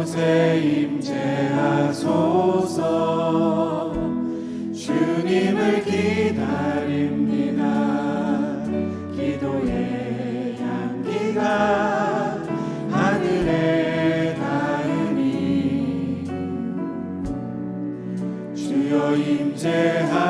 곳에 임재하소서. 주님을 기다립니다. 기도의 향기가 하늘에 닿으니 주여 임재하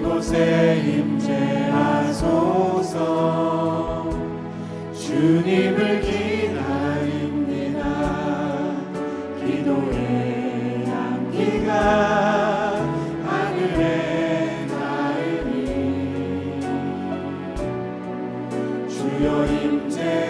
이곳에 임재하소서. 주님을 기다립니다. 기도의 향기가 하늘에 닿으니 주여 임재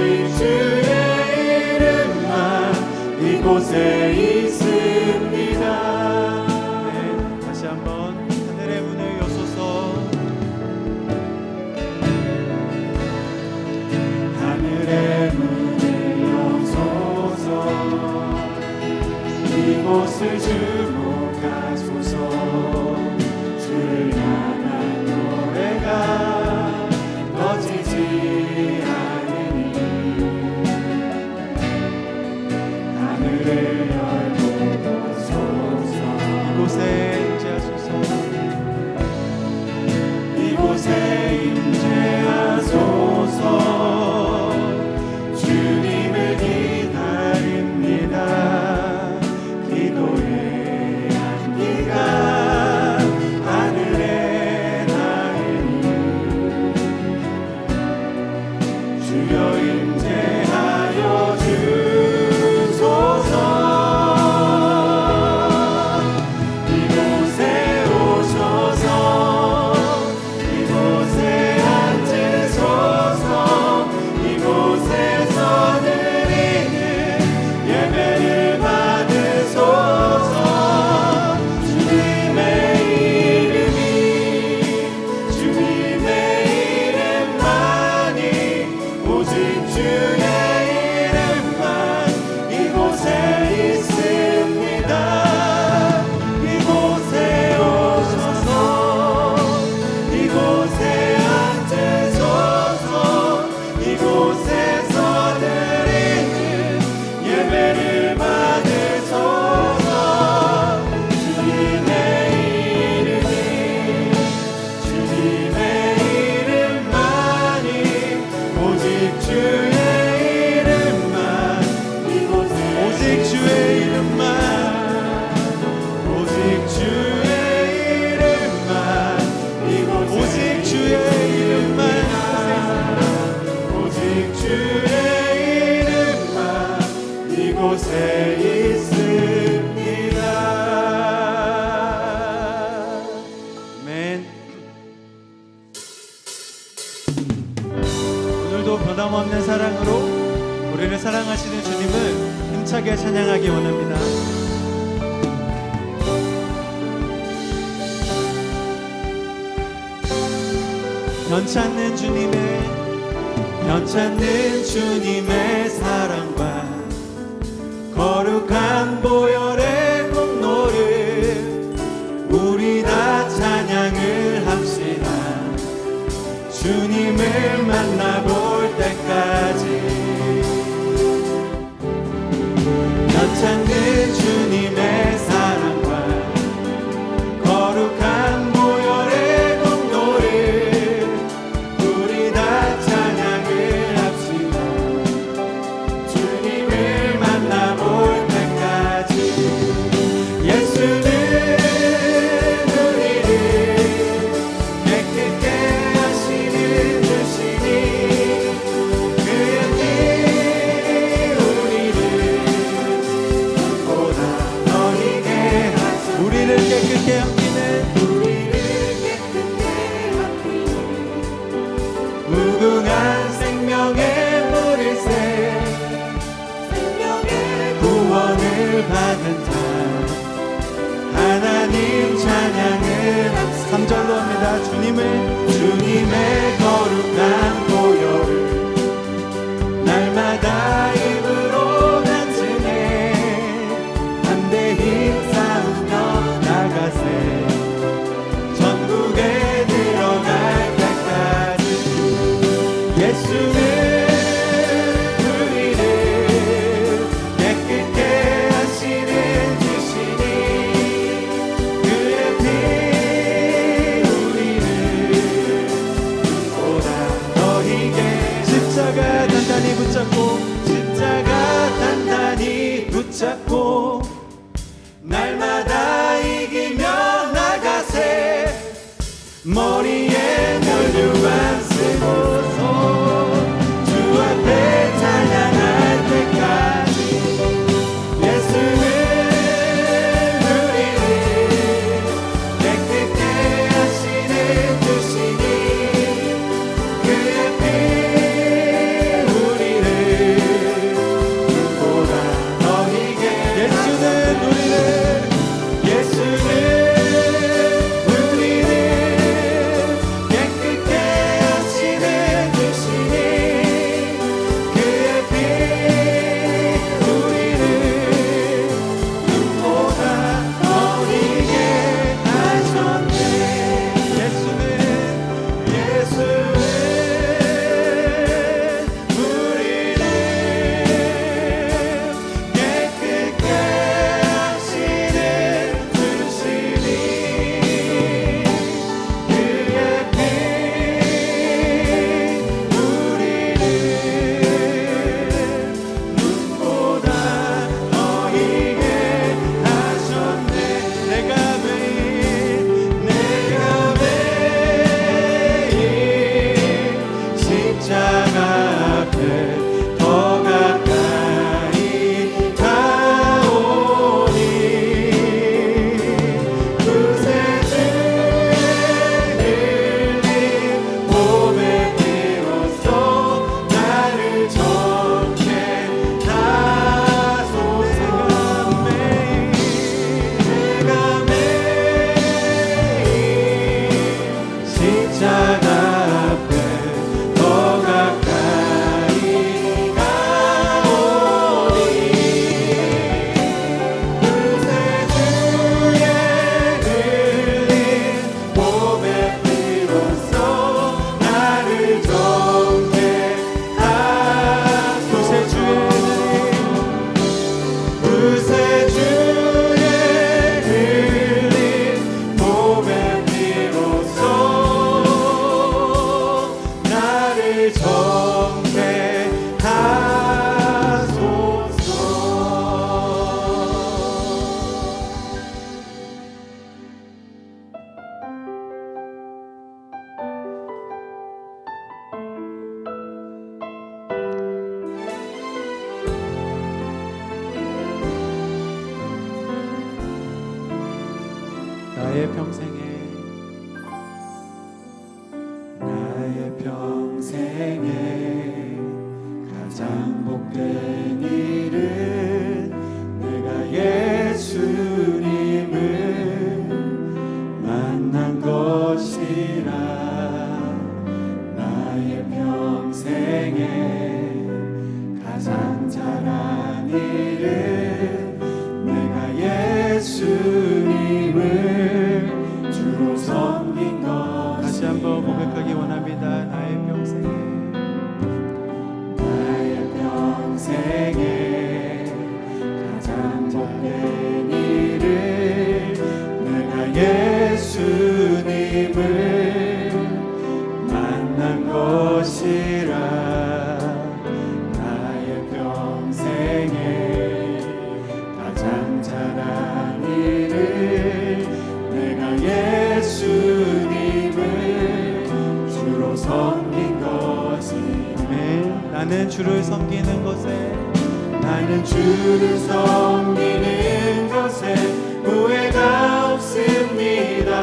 오직 주의 이름만 이곳에 있습니다 네, 다시 한번 하늘의 문을 여소서. 하늘의 문을 여소서 이곳을 주목 찬양하기 원합니다. 연찮는 주님의 연찮는 주님의 사랑과 거룩한 보혈의 공로를 우리 다 찬양을 합시다. 주님을 만나고 나 주님을 주님의 거룩한 보혈을 날마다 입으로 간증해. 담대 힘 쌓으며 나가세. 전국에 들어갈 때까지 예수의 day. 생애 나는 주를 섬기는 것에 나는 주를 섬기는 것에 후회가 없습니다.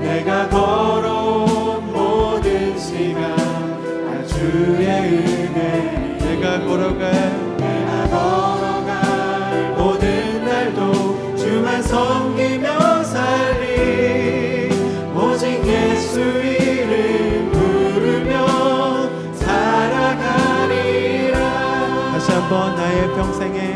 내가 걸어온 모든 시간 주의 은혜 내가 걸어갈 한번 나의 평생에